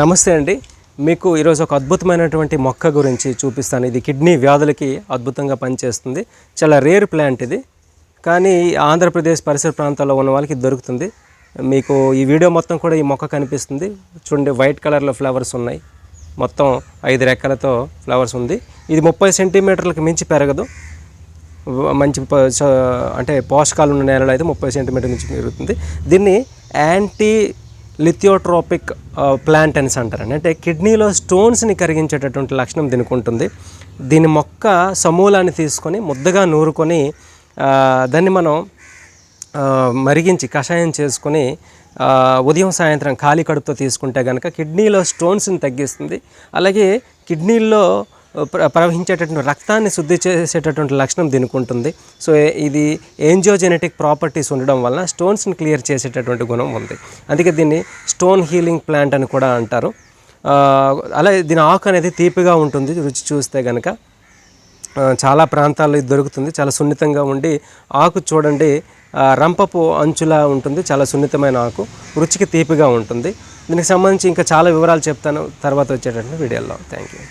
నమస్తే అండి. మీకు ఈరోజు ఒక అద్భుతమైనటువంటి మొక్క గురించి చూపిస్తాను. ఇది కిడ్నీ వ్యాధులకి అద్భుతంగా పనిచేస్తుంది. చాలా రేర్ ప్లాంట్ ఇది. కానీ ఆంధ్రప్రదేశ్ పరిసర ప్రాంతాల్లో ఉన్న వాళ్ళకి దొరుకుతుంది. మీకు ఈ వీడియో మొత్తం కూడా ఈ మొక్క కనిపిస్తుంది. చూడండి వైట్ కలర్లో ఫ్లవర్స్ ఉన్నాయి. మొత్తం ఐదు రెక్కలతో ఫ్లవర్స్ ఉంది. ఇది ముప్పై సెంటీమీటర్లకు మించి పెరగదు. మంచి అంటే పోషకాలు ఉన్న నేలలో అయితే ముప్పై సెంటీమీటర్ నుంచి పెరుగుతుంది. దీన్ని యాంటీ లిథియోట్రోపిక్ ప్లాంట్ అనేసి అంటారండి. అంటే కిడ్నీలో స్టోన్స్ని కరిగించేటటువంటి లక్షణం దీనికి ఉంటుంది. దీని మొక్క సమూలాన్ని తీసుకొని ముద్దగా నూరుకొని దాన్ని మనం మరిగించి కషాయం చేసుకొని ఉదయం సాయంత్రం ఖాళీ కడుపుతో తీసుకుంటే కనుక కిడ్నీలో స్టోన్స్ని తగ్గిస్తుంది. అలాగే కిడ్నీల్లో ప్రవహించేటటువంటి రక్తాన్ని శుద్ధి చేసేటటువంటి లక్షణం దీనికి ఉంటుంది సో ఇది ఏంజియోజెనెటిక్ ప్రాపర్టీస్ ఉండడం వలన స్టోన్స్ని క్లియర్ చేసేటటువంటి గుణం ఉంది. అందుకే దీన్ని స్టోన్ హీలింగ్ ప్లాంట్ అని కూడా అంటారు. అలా అలాగే దీని ఆకు అనేది తీపిగా ఉంటుంది రుచి చూస్తే కనుక చాలా ప్రాంతాల్లో ఇది దొరుకుతుంది చాలా సున్నితంగా ఉండి ఆకు చూడండి రంపపు అంచులా ఉంటుంది చాలా సున్నితమైన ఆకు రుచికి తీపిగా ఉంటుంది. దీనికి సంబంధించి ఇంకా చాలా వివరాలు చెప్తాను తర్వాత వచ్చేటటువంటి వీడియోలో. Thank you